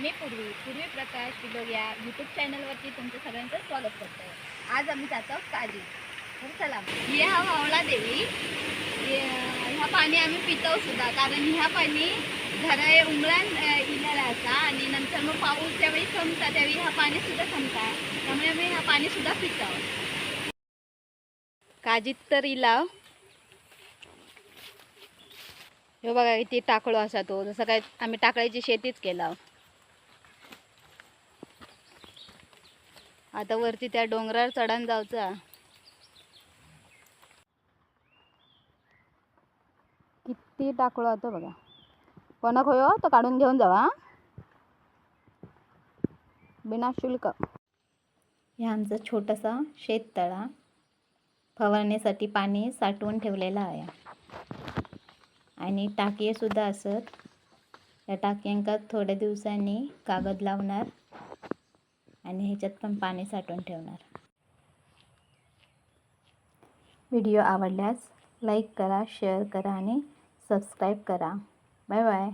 मी पूर्वी पूर्वी प्रकाश विलोग या यूट्यूब चॅनलवरती तुमचं सगळ्यांचं स्वागत करतो. आज आम्ही जातो काजी तर चला हे हा वावळा देवी. ह्या पाणी आम्ही पितो सुद्धा कारण ह्या पाणी घरा उमळान इलेला असा आणि नंतर मग पाऊस ज्यावेळी थांबता त्यावेळी हा पाणी सुद्धा थांबता त्यामुळे आम्ही हा पाणी सुद्धा पितो. काजीत तर इलाव हे बघा किती टाकळो असा तो. जसं काय आम्ही टाकळीची शेतीच केला. आता वरती त्या डोंगरावर चढान जाऊचा. किती टाकळो होतो बघा. कोणाक होयो हो, तो काढून घेऊन जावा बिनाशुल्क बिना शुल्क. हे आमचा छोटासा शेततळा. फवारण्यासाठी पाणी साठवून ठेवलेलं आहे. आणि टाकी सुद्धा असत. या टाक्यांका थोड्या दिवसांनी कागद लावणार. आणि ह्याच्यात पण पाणी साठवून ठेवणार. व्हिडिओ आवडल्यास लाईक करा शेअर करा आणि सबस्क्राईब करा. Bye bye.